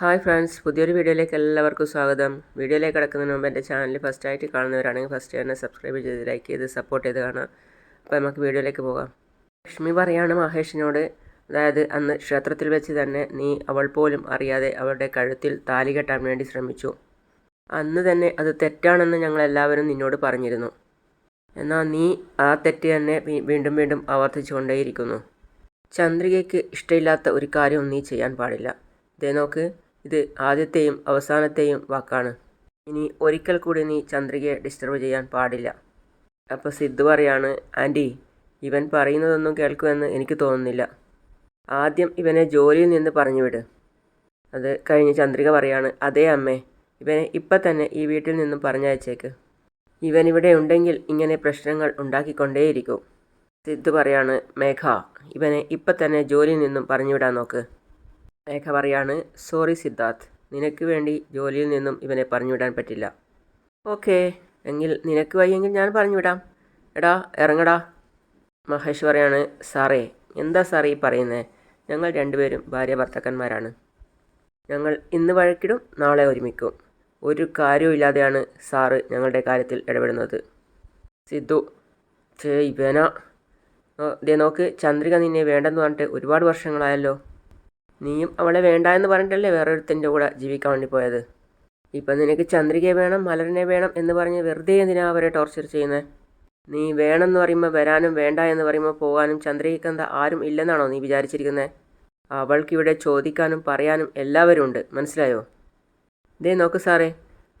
Hi friends പുതിയൊരു വീഡിയോയിലേക്ക് എല്ലാവർക്കും സ്വാഗതം. വീഡിയോയിലേക്ക് കിടക്കുന്നതിന് മുമ്പ് എന്റെ ചാനൽ ഫസ്റ്റായിട്ട് കാണുന്നവരാണെങ്കിൽ ഫസ്റ്റ് തന്നെ സബ്സ്ക്രൈബ് ചെയ്ത് ലൈക്ക് ചെയ്ത് സപ്പോർട്ട് ചെയ്ത് കാണാം അപ്പോൾ നമുക്ക് വീഡിയോയിലേക്ക് പോകാം. ലക്ഷ്മി പറയാണ് മഹേഷിനോട് അതായത് അന്ന് ക്ഷേത്രത്തിൽ വെച്ച് തന്നെ നീ അവൾ പോലും അറിയാതെ അവളുടെ കഴുത്തിൽ താലി കെട്ടാൻ വേണ്ടി ശ്രമിച്ചു. അന്ന് തന്നെ അത് തെറ്റാണെന്ന് ഞങ്ങൾ എല്ലാവരും നിന്നോട് പറഞ്ഞിരുന്നു. എന്നാൽ നീ ആ തെറ്റ് തന്നെ വീണ്ടും വീണ്ടും ആവർത്തിച്ചു കൊണ്ടേയിരിക്കുന്നു. ചന്ദ്രികയ്ക്ക് ഇഷ്ടമില്ലാത്ത ഒരു കാര്യവും നീ ചെയ്യാൻ പാടില്ല. ഇതേ നോക്ക് ഇത് ആദ്യത്തെയും അവസാനത്തെയും വാക്കാണ്. ഇനി ഒരിക്കൽ കൂടി നീ ചന്ദ്രികയെ ഡിസ്റ്റർബ് ചെയ്യാൻ പാടില്ല. അപ്പോൾ സിദ്ധു പറയാണ് ആന്റി ഇവൻ പറയുന്നതൊന്നും കേൾക്കുമെന്ന് എനിക്ക് തോന്നുന്നില്ല. ആദ്യം ഇവനെ ജോലിയിൽ നിന്ന് പറഞ്ഞു വിട് അത് കഴിഞ്ഞ് ചന്ദ്രിക പറയാണ് അതേ അമ്മേ ഇവനെ ഇപ്പം തന്നെ ഈ വീട്ടിൽ നിന്നും പറഞ്ഞയച്ചേക്ക്. ഇവനിവിടെ ഉണ്ടെങ്കിൽ ഇങ്ങനെ പ്രശ്നങ്ങൾ ഉണ്ടാക്കിക്കൊണ്ടേയിരിക്കും. സിദ്ധു പറയാണ് മേഘ ഇവനെ ഇപ്പം തന്നെ ജോലിയിൽ നിന്നും പറഞ്ഞുവിടാൻ നോക്ക്. മേഘ പറയാണ് സോറി സിദ്ധാർത്ഥ് നിനക്ക് വേണ്ടി ജോലിയിൽ നിന്നും ഇവനെ പറഞ്ഞുവിടാൻ പറ്റില്ല. ഓക്കേ എങ്കിൽ നിനക്ക് വയ്യെങ്കിൽ ഞാൻ പറഞ്ഞുവിടാം. എടാ ഇറങ്ങടാ. മഹേഷ് പറയാണ് സാറേ എന്താ സാറേ ഈ പറയുന്നത് ഞങ്ങൾ രണ്ടുപേരും ഭാര്യ ഭർത്താക്കന്മാരാണ്. ഞങ്ങൾ ഇന്ന് വഴക്കിടും നാളെ ഒരുമിക്കും. ഒരു കാര്യവും ഇല്ലാതെയാണ് സാറ് ഞങ്ങളുടെ കാര്യത്തിൽ ഇടപെടുന്നത്. സിദ്ധു ചേ ഇവനാ. ദേ നോക്ക് ചന്ദ്രിക നിന്നെ വേണ്ടെന്ന് പറഞ്ഞിട്ട് ഒരുപാട് വർഷങ്ങളായല്ലോ. നീയും അവളെ വേണ്ട എന്ന് പറഞ്ഞിട്ടല്ലേ വേറൊരുത്തന്റെ കൂടെ ജീവിക്കാൻ വേണ്ടി പോയത്? ഇപ്പം നിനക്ക് ചന്ദ്രികയെ വേണം മലരനെ വേണം എന്ന് പറഞ്ഞ് വെറുതെ എന്തിനാ അവരെ ടോർച്ചർ ചെയ്യുന്നത് നീ വേണമെന്ന് പറയുമ്പോൾ വരാനും വേണ്ട എന്ന് പറയുമ്പോൾ പോകാനും ചന്ദ്രികയ്ക്ക് എന്താ ആരും ഇല്ലെന്നാണോ നീ വിചാരിച്ചിരിക്കുന്നത് അവൾക്കിവിടെ ചോദിക്കാനും പറയാനും എല്ലാവരും ഉണ്ട് മനസ്സിലായോ? ദേ നോക്ക് സാറേ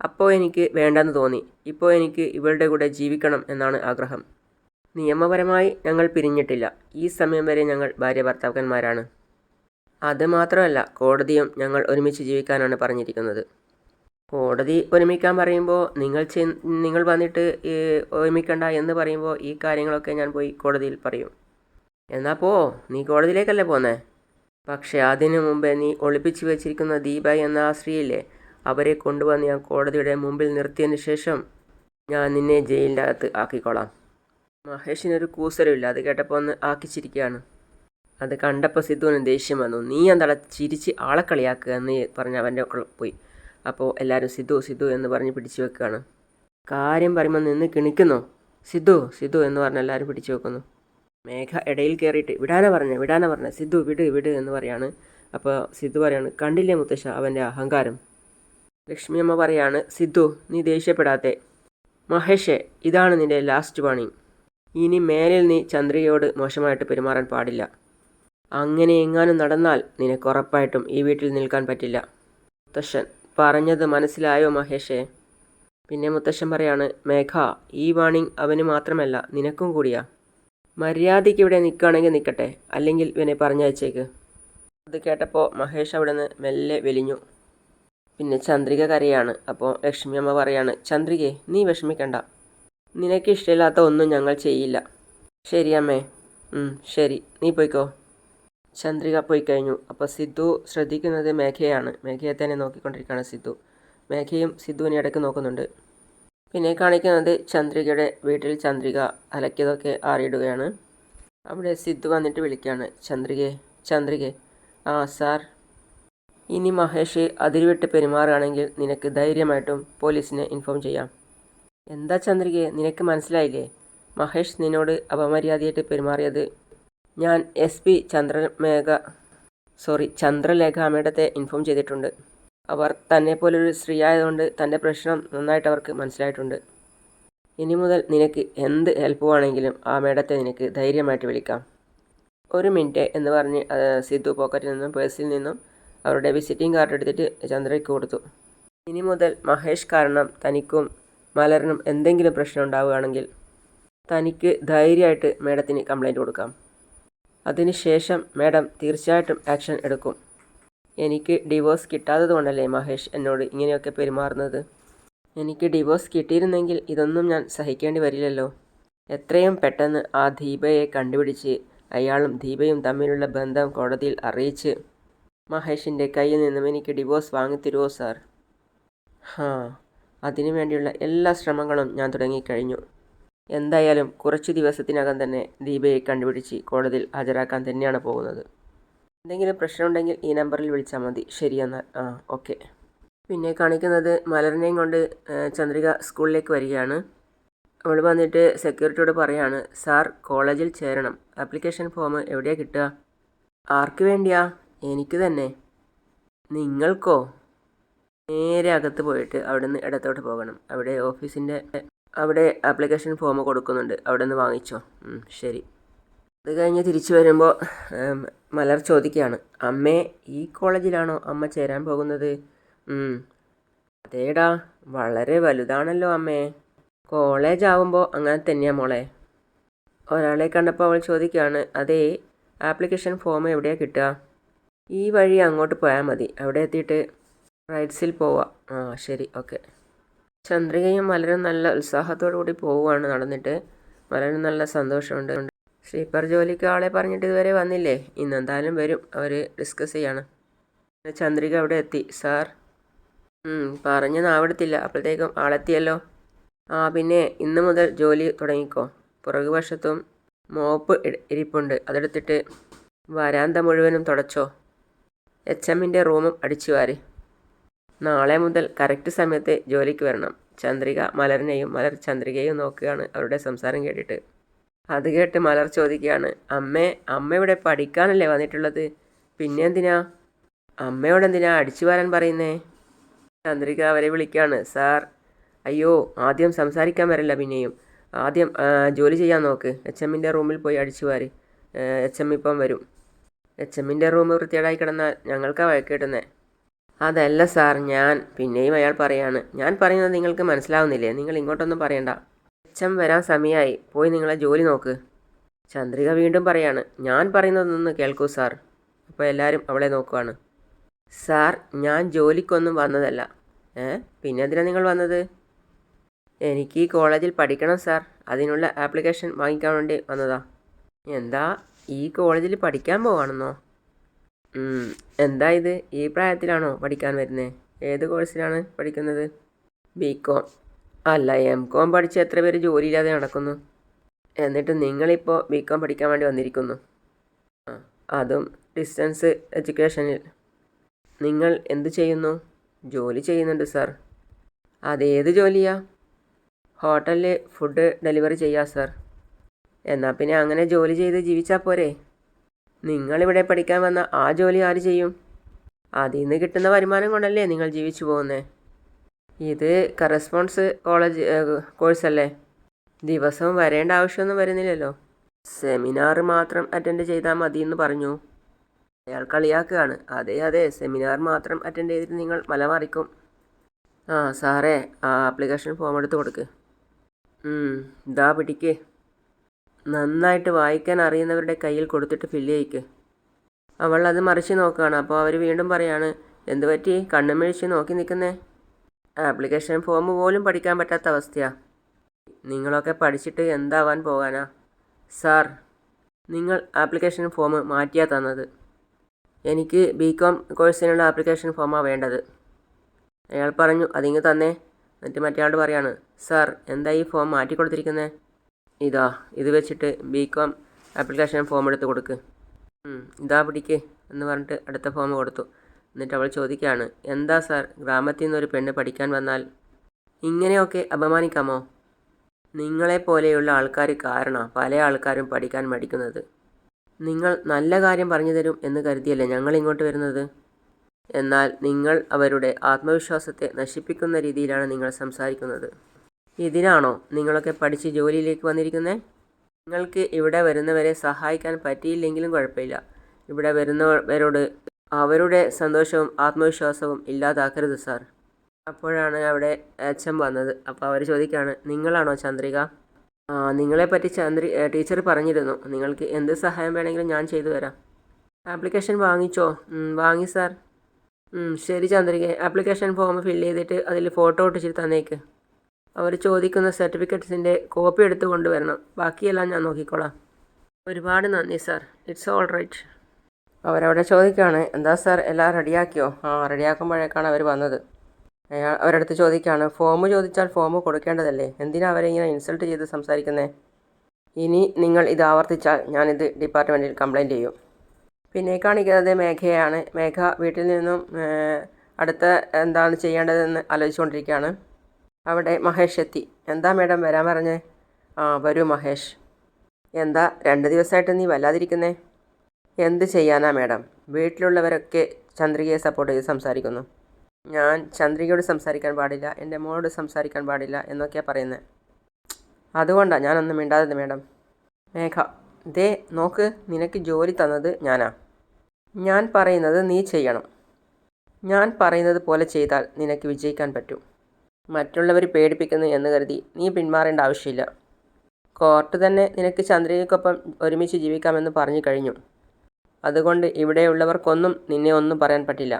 അപ്പോൾ എനിക്ക് വേണ്ടെന്ന് തോന്നി. ഇപ്പോൾ എനിക്ക് ഇവളുടെ കൂടെ ജീവിക്കണം എന്നാണ് ആഗ്രഹം. നിയമപരമായി ഞങ്ങൾ പിരിഞ്ഞിട്ടില്ല. ഈ സമയം വരെ ഞങ്ങൾ ഭാര്യ ഭർത്താക്കന്മാരാണ്. അത് മാത്രമല്ല കോടതിയും ഞങ്ങൾ ഒരുമിച്ച് ജീവിക്കാനാണ് പറഞ്ഞിരിക്കുന്നത്. കോടതി ഒരുമിക്കാൻ പറയുമ്പോൾ നിങ്ങൾ നിങ്ങൾ വന്നിട്ട് ഒരുമിക്കണ്ട എന്ന് പറയുമ്പോൾ ഈ കാര്യങ്ങളൊക്കെ ഞാൻ പോയി കോടതിയിൽ പറയും. എന്നാ പോ നീ കോടതിയിലേക്കല്ലേ പോന്നേ? പക്ഷേ അതിനു മുമ്പേ നീ ഒളിപ്പിച്ചു വെച്ചിരിക്കുന്ന ദീപ എന്ന ആ സ്ത്രീയില്ലേ അവരെ കൊണ്ടുവന്ന് ഞാൻ കോടതിയുടെ മുമ്പിൽ നിർത്തിയതിന് ശേഷം ഞാൻ നിന്നെ ജയിലിന്റെ അകത്ത് ആക്കിക്കോളാം. മഹേഷിനൊരു കൂസരമില്ല അത് കേട്ടപ്പോൾ ഒന്ന് ആക്കിച്ചിരിക്കുകയാണ്. അത് കണ്ടപ്പോൾ സിദ്ധുവിന് ദേഷ്യം വന്നു. നീ എന്താ ചിരിച്ച് ആളെ കളിയാക്കുക? എന്ന് പറഞ്ഞ് അവന്റെ പോയി. അപ്പോൾ എല്ലാവരും സിദ്ധു സിദ്ധു എന്ന് പറഞ്ഞ് പിടിച്ചു വെക്കുകയാണ്. കാര്യം പറയുമ്പോൾ നിന്ന് കിണിക്കുന്നു. സിദ്ധു സിദ്ധു എന്ന് പറഞ്ഞ് എല്ലാവരും പിടിച്ചു വെക്കുന്നു. മേഘ ഇടയിൽ കയറിയിട്ട് വിടാന പറഞ്ഞ വിടാന പറഞ്ഞ സിദ്ധു വിട് വിട് എന്ന് പറയാണ്. അപ്പോൾ സിദ്ധു പറയാണ് കണ്ടില്ലേ മുത്തശ്ശ അവന്റെ അഹങ്കാരം? ലക്ഷ്മി അമ്മ പറയാണ് സിദ്ധു നീ ദേഷ്യപ്പെടാത്തെ മഹേഷേ ഇതാണ് നിന്റെ ലാസ്റ്റ് പണി ഇനി മേലിൽ നീ ചന്ദ്രികയോട് മോശമായിട്ട് പെരുമാറാൻ പാടില്ല. അങ്ങനെ എങ്ങാനും നടന്നാൽ നിനക്ക് ഉറപ്പായിട്ടും ഈ വീട്ടിൽ നിൽക്കാൻ പറ്റില്ല. മുത്തശ്ശൻ പറഞ്ഞത് മനസ്സിലായോ മഹേഷേ? പിന്നെ മുത്തശ്ശൻ പറയാണ് മേഘ ഈ വാണിംഗ് അവന് മാത്രമല്ല നിനക്കും കൂടിയാ. മര്യാദയ്ക്ക് ഇവിടെ നിൽക്കുകയാണെങ്കിൽ നിൽക്കട്ടെ അല്ലെങ്കിൽ ഇവനെ പറഞ്ഞയച്ചേക്ക്. അത് കേട്ടപ്പോൾ മഹേഷ് അവിടെ നിന്ന് മെല്ലെ വെലിഞ്ഞു പിന്നെ ചന്ദ്രിക കരയാണ്. അപ്പോൾ ലക്ഷ്മി അമ്മ പറയാണ് ചന്ദ്രികെ നീ വിഷമിക്കണ്ട. നിനക്ക് ഇഷ്ടമില്ലാത്ത ഒന്നും ഞങ്ങൾ ചെയ്യില്ല. ശരി അമ്മേ. ശരി. നീ പോയിക്കോ. ചന്ദ്രിക പോയി കഴിഞ്ഞു. അപ്പോൾ സിദ്ധു ശ്രദ്ധിക്കുന്നത് മേഘയാണ്. മേഘയെ തന്നെ നോക്കിക്കൊണ്ടിരിക്കുകയാണ് സിദ്ധു. മേഘയും സിദ്ധുവിനെ ഇടയ്ക്ക് നോക്കുന്നുണ്ട്. പിന്നെ കാണിക്കുന്നത് ചന്ദ്രികയുടെ വീട്ടിൽ ചന്ദ്രിക അലക്കിയതൊക്കെ ആറിയിടുകയാണ്. അവിടെ സിദ്ധു വന്നിട്ട് വിളിക്കുകയാണ്. ചന്ദ്രികയെ ചന്ദ്രികെ. ആ സാർ. ഇനി മഹേഷ് അതിരുവിട്ട് പെരുമാറുകയാണെങ്കിൽ നിനക്ക് ധൈര്യമായിട്ടും പോലീസിനെ ഇൻഫോം ചെയ്യാം. എന്താ ചന്ദ്രികയെ നിനക്ക് മനസ്സിലായില്ലേ? മഹേഷ് നിന്നോട് അപമര്യാദയായിട്ട് പെരുമാറിയത് ഞാൻ S P Chandramegha sorry Chandralekha മേഡത്തെ inform ചെയ്തിട്ടുണ്ട്. അവർ തന്നെ പോലൊരു സ്ത്രീ ആയതുകൊണ്ട് തന്റെ പ്രശ്നം നന്നായിട്ട് അവർക്ക് മനസ്സിലായിട്ടുണ്ട്. ഇനി മുതൽ നിനക്ക് എന്ത് ഹെൽപ്പ് വേണമെങ്കിലും ആ മേഡത്തെ നിനക്ക് ധൈര്യമായിട്ട് വിളിക്കാം. ഒരു മിനിറ്റ് എന്ന് പറഞ്ഞ് സിദ്ധു പോക്കറ്റിൽ നിന്നും പേഴ്സിൽ നിന്നും അവരുടെ വിസിറ്റിംഗ് കാർഡ് എടുത്തിട്ട് ചന്ദ്രയ്ക്ക് കൊടുത്തു. ഇനി മുതൽ മഹേഷ് കാരണം തനിക്കും മലറിനും എന്തെങ്കിലും പ്രശ്നം ഉണ്ടാവുകയാണെങ്കിൽ തനിക്ക് ധൈര്യമായിട്ട് മേഡത്തിന് കംപ്ലൈന്റ് കൊടുക്കാം. അതിനുശേഷം മാഡം തീർച്ചയായിട്ടും ആക്ഷൻ എടുക്കും. എനിക്ക് ഡിവോഴ്സ് കിട്ടാത്തത് കൊണ്ടല്ലേ മഹേഷ് എന്നോട് ഇങ്ങനെയൊക്കെ പെരുമാറുന്നത്? എനിക്ക് ഡിവോഴ്സ് കിട്ടിയിരുന്നെങ്കിൽ ഇതൊന്നും ഞാൻ സഹിക്കേണ്ടി വരില്ലല്ലോ. എത്രയും പെട്ടെന്ന് ആ ദീപയെ കണ്ടുപിടിച്ച് അയാളും ദീപയും തമ്മിലുള്ള ബന്ധം കോടതിയിൽ അറിയിച്ച് മഹേഷിന്റെ കയ്യിൽ നിന്നും എനിക്ക് ഡിവോഴ്സ് വാങ്ങിത്തരുമോ സാർ? ഹാ അതിനു വേണ്ടിയുള്ള എല്ലാ ശ്രമങ്ങളും ഞാൻ തുടങ്ങിക്കഴിഞ്ഞു. എന്തായാലും കുറച്ച് ദിവസത്തിനകം തന്നെ ദീപയെ കണ്ടുപിടിച്ച് കോടതിയിൽ ഹാജരാക്കാൻ തന്നെയാണ് പോകുന്നത്. എന്തെങ്കിലും പ്രശ്നമുണ്ടെങ്കിൽ ഈ നമ്പറിൽ വിളിച്ചാൽ മതി. ശരി എന്നാൽ ആ ഓക്കെ. പിന്നെ കാണിക്കുന്നത് മലറിനെയും കൊണ്ട് ചന്ദ്രിക സ്കൂളിലേക്ക് വരികയാണ്. അവൾ വന്നിട്ട് സെക്യൂരിറ്റിയോട് പറയാണ് സാർ കോളേജിൽ ചേരണം. ആപ്ലിക്കേഷൻ ഫോം എവിടെയാണ് കിട്ടുക? ആർക്ക് വേണ്ടിയാ? എനിക്ക് തന്നെ. നിങ്ങൾക്കോ? നേരെ അകത്ത് പോയിട്ട് അവിടുന്ന് ഇടത്തോട്ട് പോകണം. അവിടെ ഓഫീസിന്റെ അവിടെ ആപ്ലിക്കേഷൻ ഫോം കൊടുക്കുന്നുണ്ട്. അവിടെ നിന്ന് വാങ്ങിച്ചോ ശരി. അത് കഴിഞ്ഞ് തിരിച്ചു വരുമ്പോൾ മലർ ചോദിക്കുകയാണ്. അമ്മേ ഈ കോളേജിലാണോ അമ്മ ചേരാൻ പോകുന്നത്? അതേടാ വളരെ വലുതാണല്ലോ അമ്മേ. കോളേജ് ആവുമ്പോൾ അങ്ങനെ തന്നെയാ മോളെ. ഒരാളെ കണ്ടപ്പോൾ അവൾ ചോദിക്കുകയാണ് അതേ ആപ്ലിക്കേഷൻ ഫോം എവിടെയാണ് കിട്ടുക? ഈ വഴി അങ്ങോട്ട് പോയാൽ മതി. അവിടെ എത്തിയിട്ട് റൈറ്റ്സിൽ പോവാം. ആ ശരി ഓക്കെ ചന്ദ്രികയും വളരെ നല്ല ഉത്സാഹത്തോടു കൂടി പോവുകയാണ് നടന്നിട്ട്. വളരെ നല്ല സന്തോഷമുണ്ട്. സ്ലീപ്പർ ജോലിക്ക് ആളെ പറഞ്ഞിട്ട് ഇതുവരെ വന്നില്ലേ? ഇന്നെന്തായാലും വരും. അവർ ഡിസ്കസ് ചെയ്യാണ്. ചന്ദ്രിക അവിടെ എത്തി. സാർ പറഞ്ഞു നാവിടത്തില്ല. അപ്പോഴത്തേക്കും ആളെത്തിയല്ലോ. ആ പിന്നെ ഇന്ന് മുതൽ ജോലി തുടങ്ങിക്കോ. പുറകുവശത്തും മോപ്പ് ഇരിപ്പുണ്ട്. അതെടുത്തിട്ട് വരാന്ത മുഴുവനും തുടച്ചോ. എച്ച് എമ്മിന്റെ റൂമും അടിച്ചു വാരി നാളെ മുതൽ കറക്റ്റ് സമയത്ത് ജോലിക്ക് വരണം. ചന്ദ്രിക മലറിനെയും മലർ ചന്ദ്രികയും നോക്കുകയാണ് അവരുടെ സംസാരം കേട്ടിട്ട്. അത് കേട്ട് മലർ ചോദിക്കുകയാണ് അമ്മേ അമ്മ ഇവിടെ പഠിക്കാനല്ലേ വന്നിട്ടുള്ളത്? പിന്നെ എന്തിനാ? അമ്മയോട് എന്തിനാ അടിച്ചു വരാൻ പറയുന്നേ? ചന്ദ്രിക അവരെ വിളിക്കുകയാണ് സാർ അയ്യോ ആദ്യം സംസാരിക്കാൻ വരില്ല പിന്നെയും. ആദ്യം ജോലി ചെയ്യാൻ നോക്ക്. എച്ച് എമ്മിന്റെ റൂമിൽ പോയി അടിച്ചു വാരി. എച്ച് എം ഇപ്പം വരും. എച്ച് എമ്മിന്റെ റൂം വൃത്തിയേടായി കിടന്നാൽ ഞങ്ങൾക്കാണ് വഴക്കിട്ടുന്നേ അതല്ല സാർ ഞാൻ പിന്നെയും അയാൾ പറയാണ് ഞാൻ പറയുന്നത് നിങ്ങൾക്ക് മനസ്സിലാവുന്നില്ലേ? നിങ്ങൾ ഇങ്ങോട്ടൊന്നും പറയണ്ട. എച്ച് വരാൻ സമയമായി പോയി നിങ്ങളെ ജോലി നോക്ക്. ചന്ദ്രിക വീണ്ടും പറയാണ് ഞാൻ പറയുന്നതൊന്ന് കേൾക്കൂ സാർ. അപ്പോൾ എല്ലാവരും അവളെ നോക്കുവാണ്. സാർ ഞാൻ ജോലിക്കൊന്നും വന്നതല്ല. ഏ പിന്നെ എന്തിനാണ് നിങ്ങൾ വന്നത്? എനിക്ക് ഈ കോളേജിൽ പഠിക്കണം സാർ. അതിനുള്ള ആപ്ലിക്കേഷൻ വാങ്ങിക്കാൻ വേണ്ടി വന്നതാ. എന്താ ഈ കോളേജിൽ പഠിക്കാൻ പോവാണെന്നോ? എന്താ ഇത്? ഈ പ്രായത്തിലാണോ പഠിക്കാൻ വരുന്നത് ഏത് കോഴ്സിലാണ് പഠിക്കുന്നത്? ബി കോം അല്ല എം കോം പഠിച്ച് എത്ര പേര് ജോലിയില്ലാതെ നടക്കുന്നു? എന്നിട്ട് നിങ്ങളിപ്പോൾ ബി കോം പഠിക്കാൻ വേണ്ടി വന്നിരിക്കുന്നു. അതും ഡിസ്റ്റൻസ് എഡ്യൂക്കേഷനിൽ. നിങ്ങൾ എന്ത് ചെയ്യുന്നു? ജോലി ചെയ്യുന്നുണ്ട് സാർ. അതേത് ജോലിയാ? ഹോട്ടലിൽ ഫുഡ് ഡെലിവറി ചെയ്യാം സാർ. എന്നാൽ പിന്നെ അങ്ങനെ ജോലി ചെയ്ത് ജീവിച്ചാൽ പോരെ? നിങ്ങളിവിടെ പഠിക്കാൻ വന്ന ആ ജോലി ആര് ചെയ്യും? അതിൽ നിന്ന് കിട്ടുന്ന വരുമാനം കൊണ്ടല്ലേ നിങ്ങൾ ജീവിച്ചു പോകുന്നത് ഇത് കറസ്പോൺസ് കോളേജ് കോഴ്സല്ലേ ദിവസവും വരേണ്ട ആവശ്യമൊന്നും വരുന്നില്ലല്ലോ. സെമിനാർ മാത്രം അറ്റൻഡ് ചെയ്താൽ മതി എന്ന് പറഞ്ഞു. അയാൾ കളിയാക്കുകയാണ്. അതെ അതെ സെമിനാർ മാത്രം അറ്റൻഡ് ചെയ്തിട്ട് നിങ്ങൾ മലമറിക്കും. ആ സാറേ ആ ആപ്ലിക്കേഷൻ ഫോം എടുത്ത് കൊടുക്ക്. ഇതാ പിടിക്ക്. നന്നായിട്ട് വായിക്കാൻ അറിയുന്നവരുടെ കയ്യിൽ കൊടുത്തിട്ട് ഫില്ല് ചെയ്യിക്ക്. അവൾ അത് മറിച്ച് നോക്കുകയാണ് അപ്പോൾ അവർ വീണ്ടും പറയാണ് എന്ത് പറ്റി? കണ്ണും മേഴിച്ച് നോക്കി നിൽക്കുന്നേ? ആപ്ലിക്കേഷൻ ഫോം പോലും പഠിക്കാൻ പറ്റാത്ത അവസ്ഥയാ. നിങ്ങളൊക്കെ പഠിച്ചിട്ട് എന്താവാൻ പോകാനാ? സാർ നിങ്ങൾ ആപ്ലിക്കേഷൻ ഫോം മാറ്റിയാ തന്നത്. എനിക്ക് ബി കോം കോഴ്സിനുള്ള ആപ്ലിക്കേഷൻ ഫോമാണ് വേണ്ടത്. അയാൾ പറഞ്ഞു അതിങ്ങ് തന്നേ. എന്നിട്ട് മറ്റേയാളോട് പറയാണ് സാർ എന്താ ഈ ഫോം മാറ്റി കൊടുത്തിരിക്കുന്നത് ഇതാ ഇത് വെച്ചിട്ട് ബി കോം ആപ്ലിക്കേഷൻ ഫോം എടുത്ത് കൊടുക്ക്. ഇതാ പിടിക്ക് എന്ന് പറഞ്ഞിട്ട് അടുത്ത ഫോം കൊടുത്തു. എന്നിട്ട് അവൾ ചോദിക്കുകയാണ് എന്താ സാർ ഗ്രാമത്തിൽ നിന്നൊരു പെണ്ണ് പഠിക്കാൻ വന്നാൽ ഇങ്ങനെയൊക്കെ അപമാനിക്കാമോ? നിങ്ങളെപ്പോലെയുള്ള ആൾക്കാർ കാരണം പല ആൾക്കാരും പഠിക്കാൻ മടിക്കുന്നത്. നിങ്ങൾ നല്ല കാര്യം പറഞ്ഞു തരും എന്ന് കരുതിയല്ലേ ഞങ്ങൾ ഇങ്ങോട്ട് വരുന്നത്? എന്നാൽ നിങ്ങൾ അവരുടെ ആത്മവിശ്വാസത്തെ നശിപ്പിക്കുന്ന രീതിയിലാണ് നിങ്ങൾ സംസാരിക്കുന്നത്. ഇതിനാണോ നിങ്ങളൊക്കെ പഠിച്ച് ജോലിയിലേക്ക് വന്നിരിക്കുന്നത് നിങ്ങൾക്ക് ഇവിടെ വരുന്നവരെ സഹായിക്കാൻ പറ്റിയില്ലെങ്കിലും കുഴപ്പമില്ല. ഇവിടെ വരുന്നവരോട് അവരുടെ സന്തോഷവും ആത്മവിശ്വാസവും ഇല്ലാതാക്കരുത് സാർ. അപ്പോഴാണ് അവിടെ എം വന്നത്. അപ്പോൾ അവർ ചോദിക്കുകയാണ് നിങ്ങളാണോ ചന്ദ്രിക? നിങ്ങളെപ്പറ്റി ചന്ദ്രി ടീച്ചർ പറഞ്ഞിരുന്നു. നിങ്ങൾക്ക് എന്ത് സഹായം വേണമെങ്കിലും ഞാൻ ചെയ്തു തരാം. ആപ്ലിക്കേഷൻ വാങ്ങിച്ചോ? വാങ്ങി സാർ. ശരി ചന്ദ്രിക ആപ്ലിക്കേഷൻ ഫോം ഫില്ല് ചെയ്തിട്ട് അതിൽ ഫോട്ടോ ഒട്ടിച്ചിട്ട് തന്നേക്ക്. അവർ ചോദിക്കുന്ന സർട്ടിഫിക്കറ്റ്സിന്റെ കോപ്പി എടുത്ത് കൊണ്ടുവരണം. ബാക്കിയെല്ലാം ഞാൻ നോക്കിക്കോളാം. ഒരുപാട് നന്ദി സാർ. It's all right. അവരവിടെ ചോദിക്കുകയാണ് എന്താ സാർ എല്ലാം റെഡിയാക്കിയോ? ആ റെഡിയാക്കുമ്പോഴേക്കാണ് അവർ വന്നത്. അയാൾ അവരടുത്ത് ചോദിക്കുകയാണ് ഫോം ചോദിച്ചാൽ ഫോം കൊടുക്കേണ്ടതല്ലേ? എന്തിനാ അവരെ ഇങ്ങനെ ഇൻസൾട്ട് ചെയ്ത് സംസാരിക്കുന്നത് ഇനി നിങ്ങൾ ഇത് ആവർത്തിച്ചാൽ ഞാനിത് ഡിപ്പാർട്ട്മെന്റിൽ കംപ്ലൈന്റ് ചെയ്യും. പിന്നെ കാണിക്കുന്നത് മേഘയാണ്. മേഘ വീട്ടിൽ നിന്നും അടുത്ത എന്താണ് ചെയ്യേണ്ടതെന്ന് ആലോചിച്ചുകൊണ്ടിരിക്കുകയാണ്. അവിടെ മഹേഷ് എത്തി. എന്താ മേഡം വരാൻ പറഞ്ഞേ? ആ വരൂ മഹേഷ്. എന്താ രണ്ട് ദിവസമായിട്ട് നീ വല്ലാതിരിക്കുന്നേ? എന്ത് ചെയ്യാനാ മേഡം? വീട്ടിലുള്ളവരൊക്കെ ചന്ദ്രികയെ സപ്പോർട്ട് ചെയ്ത് സംസാരിക്കുന്നു. ഞാൻ ചന്ദ്രികയോട് സംസാരിക്കാൻ പാടില്ല എന്റെ മോളോട് സംസാരിക്കാൻ പാടില്ല എന്നൊക്കെയാണ് പറയുന്നത് അതുകൊണ്ടാണ് ഞാനൊന്നും മിണ്ടാതെ മേഡം. മേഘ ദേ നോക്ക് നിനക്ക് ജോലി തന്നത് ഞാനാ. ഞാൻ പറയുന്നത് നീ ചെയ്യണം. ഞാൻ പറയുന്നത് പോലെ ചെയ്താൽ നിനക്ക് വിജയിക്കാൻ പറ്റും. മറ്റുള്ളവർ പേടിപ്പിക്കുന്നു എന്ന് കരുതി നീ പിന്മാറേണ്ട ആവശ്യമില്ല. കോർട്ട് തന്നെ നിനക്ക് ചന്ദ്രികയ്ക്കൊപ്പം ഒരുമിച്ച് ജീവിക്കാമെന്ന് പറഞ്ഞു കഴിഞ്ഞു. അതുകൊണ്ട് ഇവിടെയുള്ളവർക്കൊന്നും നിന്നെ ഒന്നും പറയാൻ പറ്റില്ല.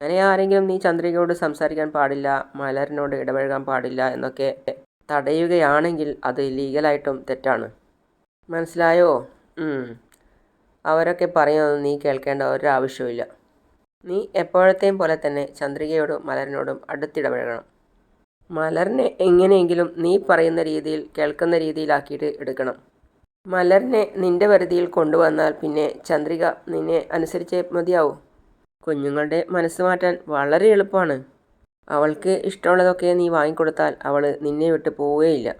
അങ്ങനെ ആരെങ്കിലും നീ ചന്ദ്രികയോട് സംസാരിക്കാൻ പാടില്ല മലരനോട് ഇടപഴകാൻ പാടില്ല എന്നൊക്കെ തടയുകയാണെങ്കിൽ അത് ലീഗലായിട്ടും തെറ്റാണ്. മനസ്സിലായോ? അവരൊക്കെ പറയുന്നത് നീ കേൾക്കേണ്ട ഒരാവശ്യവുമില്ല. നീ എപ്പോഴത്തെയും പോലെ തന്നെ ചന്ദ്രികയോടും മലരനോടും അടുത്തിടപഴകണം. മലറിനെ എങ്ങനെയെങ്കിലും നീ പറയുന്ന രീതിയിൽ കേൾക്കുന്ന രീതിയിലാക്കിയിട്ട് എടുക്കണം. മലറിനെ നിന്റെ പരിധിയിൽ കൊണ്ടുവന്നാൽ പിന്നെ ചന്ദ്രിക നിന്നെ അനുസരിച്ചേ മതിയാവൂ. കുഞ്ഞുങ്ങളുടെ മനസ്സ് മാറ്റാൻ വളരെ എളുപ്പമാണ്. അവൾക്ക് ഇഷ്ടമുള്ളതൊക്കെ നീ വാങ്ങിക്കൊടുത്താൽ അവൾ നിന്നെ വിട്ട് പോവുകയില്ല.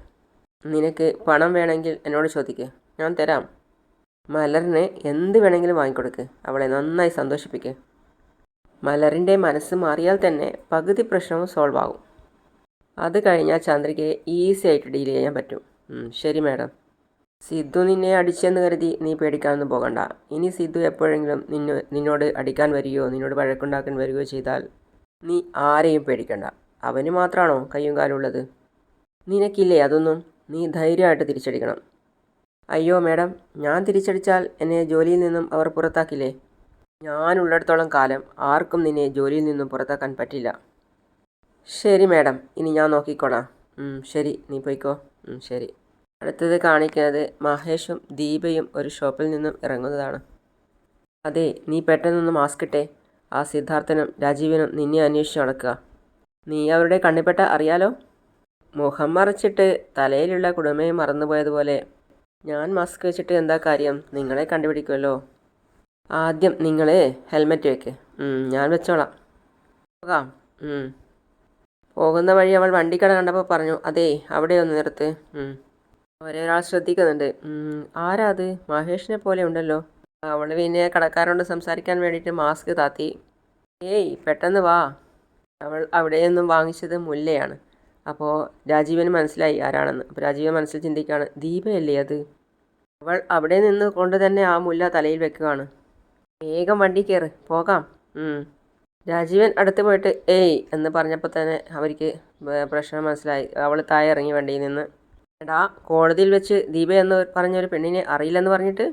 നിനക്ക് പണം വേണമെങ്കിൽ എന്നോട് ചോദിക്ക്. ഞാൻ തരാം. മലറിന് എന്ത് വേണമെങ്കിലും വാങ്ങിക്കൊടുക്ക്. അവളെ നന്നായി സന്തോഷിപ്പിക്ക്. മലറിന്റെ മനസ്സ് മാറിയാൽ തന്നെ പകുതി പ്രശ്നവും സോൾവ് ആകും. അത് കഴിഞ്ഞാൽ ചന്ദ്രികയെ ഈസി ആയിട്ട് ഡീൽ ചെയ്യാൻ പറ്റും. ശരി മാഡം. സിദ്ധു നിന്നെ അടിച്ചെന്ന് കരുതി നീ പേടിക്കാനൊന്നും പോകണ്ട. ഇനി സിദ്ധു എപ്പോഴെങ്കിലും നിന്നെ നിന്നോട് അടിക്കാൻ വരികയോ നിന്നോട് വഴക്കുണ്ടാക്കാൻ വരികയോ ചെയ്താൽ നീ ആരെയും പേടിക്കണ്ട. അവന് മാത്രമാണോ കയ്യും കാലുള്ളത് നിനക്കില്ലേ അതൊന്നും? നീ ധൈര്യമായിട്ട് തിരിച്ചടിക്കണം. അയ്യോ മാഡം ഞാൻ തിരിച്ചടിച്ചാൽ എന്നെ ജോലിയിൽ നിന്നും അവർ പുറത്താക്കില്ലേ? ഞാനുള്ളിടത്തോളം കാലം ആർക്കും നിന്നെ ജോലിയിൽ നിന്നും പുറത്താക്കാൻ പറ്റില്ല. ശരി മാഡം ഇനി ഞാൻ നോക്കിക്കോളാം. ശരി നീ പോയിക്കോ. ശരി. അടുത്തത് കാണിക്കുന്നത് മഹേഷും ദീപയും ഒരു ഷോപ്പിൽ നിന്നും ഇറങ്ങുന്നതാണ്. അതെ നീ പെട്ടെന്നൊന്ന് മാസ്ക് ഇട്ടേ. ആ സിദ്ധാർത്ഥനും രാജീവനും നിന്നെ അന്വേഷിച്ച് നടക്കുക. നീ അവരുടെ കണ്ണിപ്പെട്ട അറിയാലോ? മുഖം മറച്ചിട്ട് തലയിലുള്ള കുടുമയെ മറന്നുപോയതുപോലെ. ഞാൻ മാസ്ക് വെച്ചിട്ട് എന്താ കാര്യം? നിങ്ങളെ കണ്ടുപിടിക്കുമല്ലോ. ആദ്യം നിങ്ങളെ ഹെൽമെറ്റ് വെക്ക്. ഞാൻ വെച്ചോളാം. പോകാം. പോകുന്ന വഴി അവൾ വണ്ടിക്കട കണ്ടപ്പോൾ പറഞ്ഞു അതേ അവിടെ ഒന്ന് നിർത്ത് ഒരാൾ ശ്രദ്ധിക്കുന്നുണ്ട്. ആരാ അത്? മഹേഷിനെ പോലെ ഉണ്ടല്ലോ. അവൾ പിന്നെ കടക്കാരോട് സംസാരിക്കാൻ വേണ്ടിയിട്ട് മാസ്ക് താത്തി. ഏയ് പെട്ടെന്ന് വാ. അവൾ അവിടെ നിന്നും വാങ്ങിച്ചത് മുല്ലയാണ്. അപ്പോൾ രാജീവന് മനസ്സിലായി ആരാണെന്ന്. അപ്പോൾ രാജീവൻ മനസ്സിൽ ചിന്തിക്കുകയാണ് ദീപയല്ലേ അത്? അവൾ അവിടെ നിന്ന് കൊണ്ട് തന്നെ ആ മുല്ല തലയിൽ വെക്കുകയാണ്. വേഗം വണ്ടി കയറ് പോകാം. രാജീവൻ അടുത്ത് പോയിട്ട് ഏയ് എന്ന് പറഞ്ഞപ്പോൾ തന്നെ അവർക്ക് പ്രശ്നം മനസ്സിലായി. അവൾ താഴെ ഇറങ്ങി വണ്ടിയിൽ നിന്ന് എടാ കോടതിയിൽ വെച്ച് ദീപ എന്ന് പറഞ്ഞൊരു പെണ്ണിനെ അറിയില്ലെന്ന് പറഞ്ഞിട്ട്?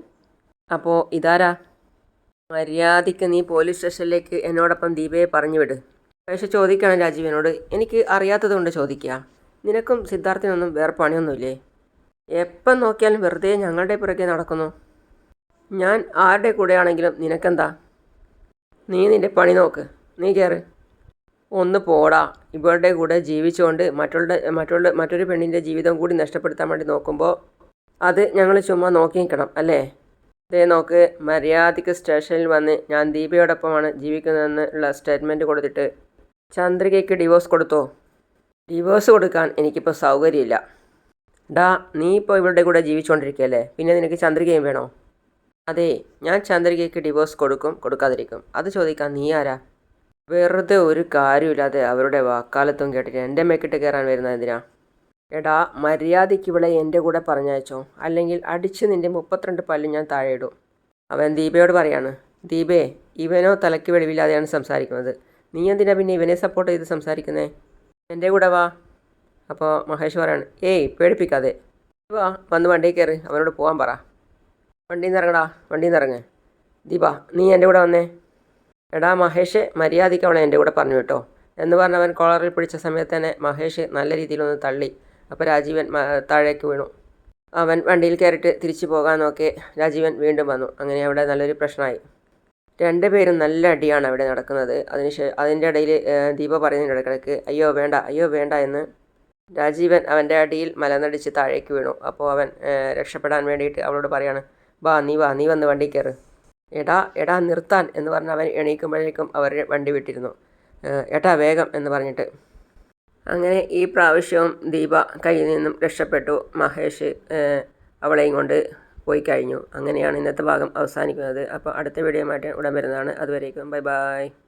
അപ്പോൾ ഇതാരാ? മര്യാദയ്ക്ക് നീ പോലീസ് സ്റ്റേഷനിലേക്ക് എന്നോടൊപ്പം ദീപയെ പറഞ്ഞു വിട്. പക്ഷെ ചോദിക്കണം രാജീവനോട്. എനിക്ക് അറിയാത്തതുകൊണ്ട് ചോദിക്കുക നിനക്കും സിദ്ധാർത്ഥിനൊന്നും വേറെ പണിയൊന്നുമില്ലേ? എപ്പം നോക്കിയാലും വെറുതെ ഞങ്ങളുടെ പുറകെ നടക്കുന്നു. ഞാൻ ആരുടെ കൂടെയാണെങ്കിലും നിനക്കെന്താ? നീ നിന്റെ പണി നോക്ക്. നീ ഒന്ന് പോടാ. ഇവരുടെ കൂടെ ജീവിച്ചുകൊണ്ട് മറ്റുള്ള മറ്റുള്ള മറ്റൊരു പെണ്ണിന്റെ ജീവിതം കൂടി നഷ്ടപ്പെടുത്താൻ വേണ്ടി നോക്കുമ്പോൾ അത് ഞങ്ങൾ ചുമ്മാ നോക്കി നിൽക്കണം അല്ലേ? ദേ നോക്ക് മര്യാദയ്ക്ക് സ്റ്റേഷനിൽ വന്ന് ഞാൻ ദീപയോടൊപ്പമാണ് ജീവിക്കുന്നതെന്ന് ഉള്ള സ്റ്റേറ്റ്മെന്റ് കൊടുത്തിട്ട് ചന്ദ്രികയ്ക്ക് ഡിവോഴ്സ് കൊടുത്തോ? ഡിവോഴ്സ് കൊടുക്കാൻ എനിക്കിപ്പോൾ സൗകര്യമില്ല. ഡാ നീ ഇപ്പോൾ ഇവരുടെ കൂടെ ജീവിച്ചുകൊണ്ടിരിക്കുകയല്ലേ പിന്നെ നിനക്ക് ചന്ദ്രികയും വേണോ? അതെ ഞാൻ ചന്ദ്രികയ്ക്ക് ഡിവോഴ്സ് കൊടുക്കും കൊടുക്കാതിരിക്കും. അത് ചോദിക്കാൻ നീ ആരാ? വെറുതെ ഒരു കാര്യമില്ലാതെ അവരുടെ വാക്കാലത്തും കേട്ടിട്ട് എന്റെ മേക്കിട്ട് കയറാൻ വരുന്ന എന്തിനാ? എടാ മര്യാദയ്ക്ക് ഇവിടെ എന്റെ കൂടെ പറഞ്ഞയച്ചോ. അല്ലെങ്കിൽ അടിച്ച് നിന്റെ മുപ്പത്തിരണ്ട് പല്ല് ഞാൻ താഴെയിടും. അവൻ ദീപയോട് പറയാണ് ദീപേ ഇവനോ തലയ്ക്ക് വെളിവില്ലാതെയാണ് സംസാരിക്കുന്നത്. നീ എന്തിനാ പിന്നെ ഇവനെ സപ്പോർട്ട് ചെയ്ത് സംസാരിക്കുന്നേ? എന്റെ കൂടെ വാ. അപ്പോൾ മഹേഷ് പറയാണ് ഏയ് പേടിപ്പിക്കാതെ. വാ വന്ന് വണ്ടിയിൽ കയറി അവനോട് പോകാൻ പറ. വണ്ടിയിൽ നിന്ന് ഇറങ്ങടാ വണ്ടിയിൽ നിന്ന് ഇറങ്ങ്. ദീപ നീ എന്റെ കൂടെ വന്നേ. എടാ മഹേഷ് മര്യാദയ്ക്ക് അവളെ എന്റെ കൂടെ പറഞ്ഞു കേട്ടോ എന്ന് പറഞ്ഞവൻ കോളറിൽ പിടിച്ച സമയത്ത് തന്നെ മഹേഷ് നല്ല രീതിയിലൊന്ന് തള്ളി. അപ്പോൾ രാജീവൻ താഴേക്ക് വീണു. അവൻ വണ്ടിയിൽ കയറിയിട്ട് തിരിച്ചു പോകാൻ നോക്കി. രാജീവൻ വീണ്ടും വന്നു. അങ്ങനെ അവിടെ നല്ലൊരു പ്രശ്നമായി. രണ്ടുപേരും നല്ല അടിയാണ് അവിടെ നടക്കുന്നത്. അതിന് അതിന്റെ ഇടയിൽ ദീപ പറയുന്നതിന്റെ ഇടയ്ക്കിടയ്ക്ക് അയ്യോ വേണ്ട അയ്യോ വേണ്ട എന്ന്. രാജീവൻ അവന്റെ അടിയിൽ മലനടിച്ച് താഴേക്ക് വീണു. അപ്പോൾ അവൻ രക്ഷപ്പെടാൻ വേണ്ടിയിട്ട് അവളോട് പറയാണ് വാ നീ വാ നീ വന്ന് വണ്ടി കയറ്. എടാ എടാ നിർത്താൻ എന്ന് പറഞ്ഞ് അവൻ എണീക്കുമ്പോഴേക്കും അവർ വണ്ടി വിട്ടിരുന്നു. ഏട്ടാ വേഗം എന്ന് പറഞ്ഞിട്ട്. അങ്ങനെ ഈ പ്രാവശ്യവും ദീപ കയ്യിൽ നിന്നും രക്ഷപ്പെട്ടു. മഹേഷ് അവളെയും കൊണ്ട് പോയി കഴിഞ്ഞു. അങ്ങനെയാണ് ഇന്നത്തെ ഭാഗം അവസാനിക്കുന്നത്. അപ്പോൾ അടുത്ത വീഡിയോ മാറ്റാൻ ഉടൻ വരുന്നതാണ്. അതുവരേക്കും. Bye bye.